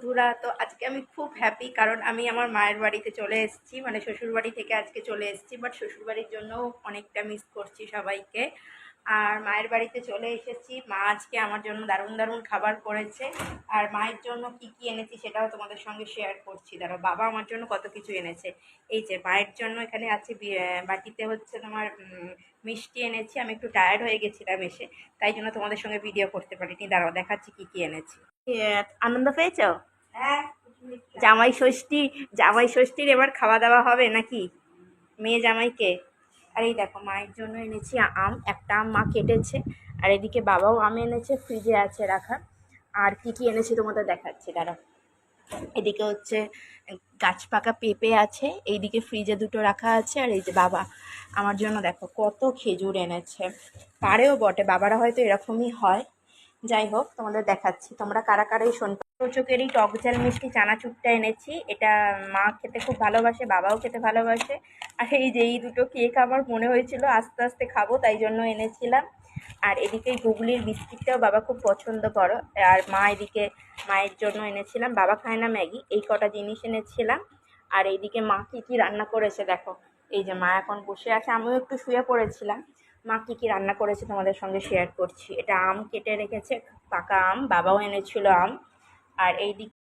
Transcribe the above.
বন্ধুরা, তো আজকে আমি খুব হ্যাপি কারণ আমি আমার মায়ের বাড়িতে চলে এসেছি। মানে শ্বশুর বাড়ি থেকে আজকে চলে এসেছি বাট শ্বশুর বাড়ির জন্য অনেকটা মিস করছি সবাইকে। আর মায়ের বাড়িতে চলে এসেছি। মা আজকে আমার জন্য দারুণ দারুণ খাবার করেছে। আর মায়ের জন্য কি কি এনেছি সেটাও তোমাদের সঙ্গে শেয়ার করছি। ধরো, বাবা আমার জন্য কত কিছু এনেছে। এই যে, মায়ের জন্য এখানে আছে বাটিতে হচ্ছে তোমার মিষ্টি এনেছি। আমি একটু টায়ার্ড হয়ে গেছিলাম এসে। তাই জন্য তোমাদের সঙ্গে ভিডিও করতে পারিনি। দাঁড়াও, দেখাচ্ছি কি কি এনেছি। আনন্দ পেয়েছ? জামাই ষষ্ঠী, জামাই ষষ্ঠীর এবার খাওয়া দাওয়া হবে নাকি? মেয়ে জামাইকে? আর এই দেখো, মায়ের জন্য এনেছি আম, একটা আম মা কেটেছে, আর এদিকে বাবাও আম এনেছে, ফ্রিজে আছে রাখা। আর কি কি এনেছি তোমাদের দেখাচ্ছি দাঁড়া এদিকে হচ্ছে গাছ পাকা পেঁপে আছে, এইদিকে ফ্রিজে দুটো রাখা আছে, আর এই যে বাবা আমার জন্য দেখো কত খেজুর এনেছে। পারেও বটে, বাবারা হয়তো এরকমই হয়। যাই হোক, তোমাদের দেখাচ্ছি, তোমরা কারা কারা এই এই টক ঝাল, মিষ্টি, চানাচুরটা এনেছি। এটা মা খেতে খুব ভালোবাসে, বাবাও খেতে ভালোবাসে। আর এই যে এই দুটো কেক আমার মনে হয়েছিল, আস্তে আস্তে খাব, তাই জন্য এনেছিলাম। আর এদিকে গুগলির বিস্কিটটাও বাবা খুব পছন্দ করো। আর মা এদিকে মায়ের জন্য এনেছিলাম। বাবা খায় না ম্যাগি, এই কটা জিনিস এনেছিলাম। আর এইদিকে মা কী কী রান্না করেছে দেখো। এই যে মা এখন বসে আছে, আমিও একটু শুয়ে পড়েছিলাম। মা কী কী রান্না করেছে তোমাদের সঙ্গে শেয়ার করছি। এটা আম কেটে রেখেছে, পাকা আম, বাবাও এনেছিল আম। আর এই দিক